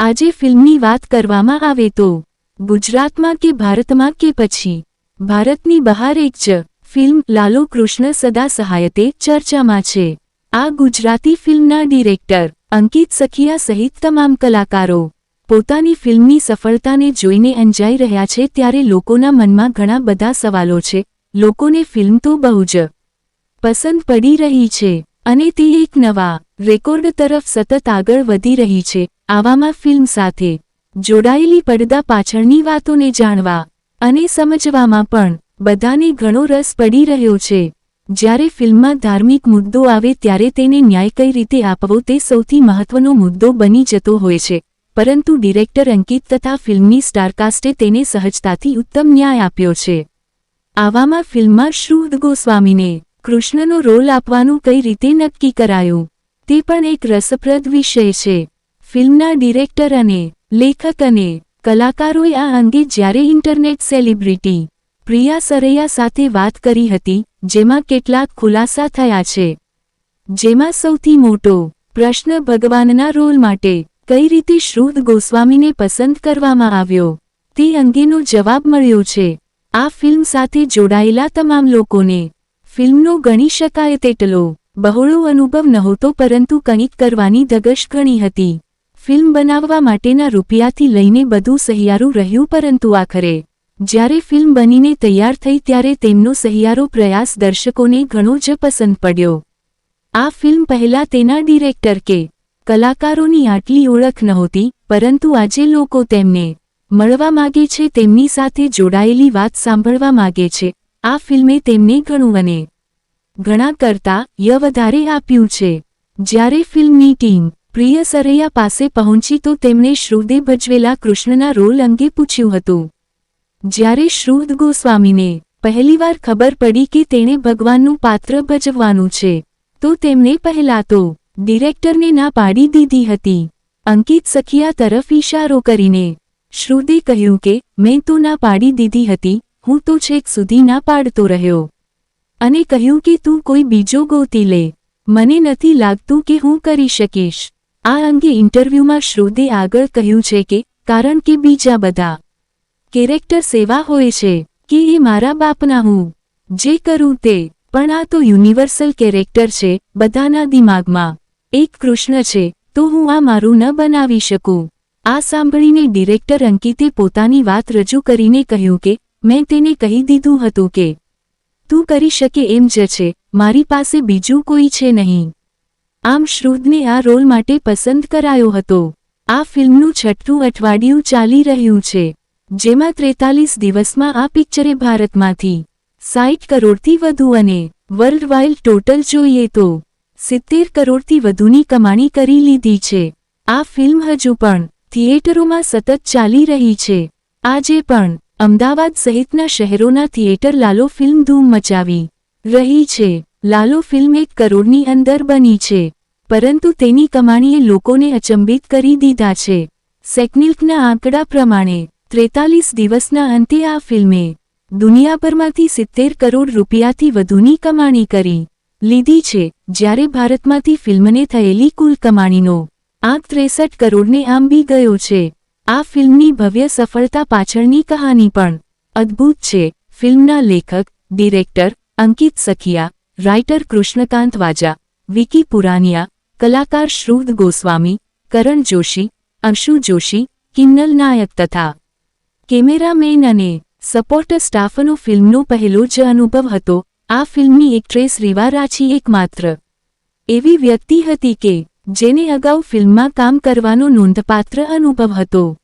આજે ફિલ્મની વાત કરવામાં આવે તો, ગુજરાતમાં કે ભારતમાં કે પછી, ભારતની બહાર એક જ ફિલ્મ લાલુ કૃષ્ણ સદા સહાયતે ચર્ચામાં છે. આ ગુજરાતી ફિલ્મના ડિરેક્ટર અંકિત સખિયા સહિત તમામ કલાકારો પોતાની ફિલ્મની સફળતાને જોઈને અંજાઈ રહ્યા છે ત્યારે લોકોના મનમાં ઘણા બધા સવાલો છે. લોકોને ફિલ્મ તો બહુ જ પસંદ પડી રહી છે. અને તે એક નવા રેકોર્ડ તરફ સતત આગળ વધી રહી છે. આવામાં ફિલ્મ સાથે જોડાયેલી પડદા પાછળની વાતોને જાણવા અને સમજવામાં પણ બધાને ઘણો રસ પડી રહ્યો છે. જ્યારે ફિલ્મમાં ધાર્મિક મુદ્દો આવે ત્યારે તેને ન્યાય કઈ રીતે આપવો તે સૌથી મહત્વનો મુદ્દો બની જતો હોય છે. પરંતુ ડિરેક્ટર અંકિત તથા ફિલ્મની સ્ટારકાસ્ટે તેને સહજતાથી ઉત્તમ ન્યાય આપ્યો છે. આવામાં ફિલ્મમાં શ્રુદ ગોસ્વામીને કૃષ્ણનો રોલ આપવાનું કઈ રીતે નક્કી કરાયું? તે પણ એક રસપ્રદ વિષય છે. ફિલ્મના ડિરેક્ટર અને લેખક અને કલાકારોએ આ અંગે જ્યારે ઇન્ટરનેટ સેલિબ્રિટી પ્રિયા સરૈયા સાથે વાત કરી હતી, જેમાં કેટલાક ખુલાસા થયા છે. જેમાં સૌથી મોટો પ્રશ્ન ભગવાનના રોલ માટે કઈ રીતે શ્રુદ ગોસ્વામીને પસંદ કરવામાં આવ્યો? તે અંગેનો જવાબ મળ્યો છે. આ ફિલ્મ સાથે જોડાયેલા તમામ લોકોને ફિલ્મનો ગણી શકાય તેટલો બહોળો અનુભવ નહોતો પરંતુ કંઈક કરવાની ધગશ ઘણી હતી. ફિલ્મ બનાવવા માટેના રૂપિયાથી લઈને બધું સહિયારું રહ્યું પરંતુ આખરે, જ્યારે ફિલ્મ બનીને તૈયાર થઈ ત્યારે તેમનો સહિયારો પ્રયાસ દર્શકોને ઘણો જ પસંદ પડ્યો. આ ફિલ્મ પહેલા તેના ડિરેક્ટર કે કલાકારોની આટલી ઓળખ નહોતી, પરંતુ આજે લોકો તેમને મળવા માગે છે, તેમની સાથે જોડાયેલી વાત સાંભળવા માગે છે. આ ફિલ્મે તેમને ઘણું અને ઘણા કરતા ય વધારે આપ્યું છે. જ્યારે ફિલ્મની ટીમ પ્રિય સરૈયા પાસે પહોંચી તો તેમણે શ્રુદે ભજવેલા કૃષ્ણના રોલ અંગે પૂછ્યું હતું. જ્યારે શ્રુદ ગોસ્વામીને પહેલીવાર ખબર પડી કે તેણે ભગવાનનું પાત્ર ભજવવાનું છે, તો તેમણે પહેલા તો ડિરેક્ટરને ના પાડી દીધી હતી. અંકિત સખિયા તરફ ઇશારો કરીને શ્રુદે કહ્યું કે, મેં તો ના પાડી દીધી હતી હું તો છેક સુધી ના પાડતો રહ્યો. અને કહ્યું કે તું કોઈ બીજો ગોતી લે. મને નથી લાગતું કે હું કરી શકીશ. આ અંગે ઇન્ટરવ્યૂમાં શ્રોદે આગળ કહ્યું છે કે, કારણ કે બીજા બધા કેરેક્ટર સેવા હોય છે, કે એ મારા બાપના હું. જે કરું તે. પણ આ તો યુનિવર્સલ કેરેક્ટર છે, બધાના દિમાગમાં. એક કૃષ્ણ છે, તો હું આ મારું ન બનાવી શકું. આ સાંભળીને ડિરેક્ટર અંકિતે પોતાની વાત રજૂ કરીને કહ્યું કે મેં તેને કહી દીધું હતું કે, તું કરી શકે એમ જ છે, મારી પાસે બીજું કોઈ છે નહીં. આમ શ્રુદને આ રોલ માટે પસંદ કરાયો હતો. આ ફિલ્મનું છઠ્ઠું અઠવાડિયું ચાલી રહ્યું છે, જેમાં ત્રેતાલીસ દિવસમાં આ પિક્ચરે ભારતમાંથી સાઠ કરોડથી વધુ અને વર્લ્ડ વાઇડ ટોટલ જોઈએ તો સિત્તેર કરોડથી વધુની કમાણી કરી લીધી છે. આ ફિલ્મ હજુ પણ થિયેટરોમાં સતત ચાલી રહી છે. આજે પણ અમદાવાદ સહિતના શહેરોના થિયેટર લાલો ફિલ્મ ધૂમ મચાવી રહી છે. લાલો ફિલ્મ એક કરોડની અંદર બની છે, પરંતુ તેની કમાણીએ લોકોને અચંબિત કરી દીધા છે. સેકનિલ્કના આંકડા પ્રમાણે, ત્રેતાલીસ દિવસના અંતે આ ફિલ્મે દુનિયાભરમાંથી સિત્તેર કરોડ રૂપિયાથી વધુની કમાણી કરી લીધી છે, જ્યારે ભારતમાંથી ફિલ્મને થયેલી કુલ કમાણીનો આંક ત્રેસઠ કરોડને આંબી ગયો છે. આ ફિલ્મની ભવ્ય સફળતા પાછળની કહાની પણ અદ્ભુત છે. ફિલ્મના લેખક, ડિરેક્ટર, અંકિત સખિયા, રાઇટર કૃષ્ણકાંત વાજા, વિકી પુરાનિયા, કલાકાર શ્રુદ ગોસ્વામી, કરણ જોશી, અંશુ જોશી, કિન્નલ નાયક તથા કેમેરામેન અને સપોર્ટ સ્ટાફનો ફિલ્મનો પહેલો જ અનુભવ હતો. આ ફિલ્મની એક્ટ્રેસ રીવા રાછી એકમાત્ર એવી વ્યક્તિ હતી કે જેને અગાઉ ફિલ્મમાં કામ કરવાનો નોંધપાત્ર અનુભવ હતો.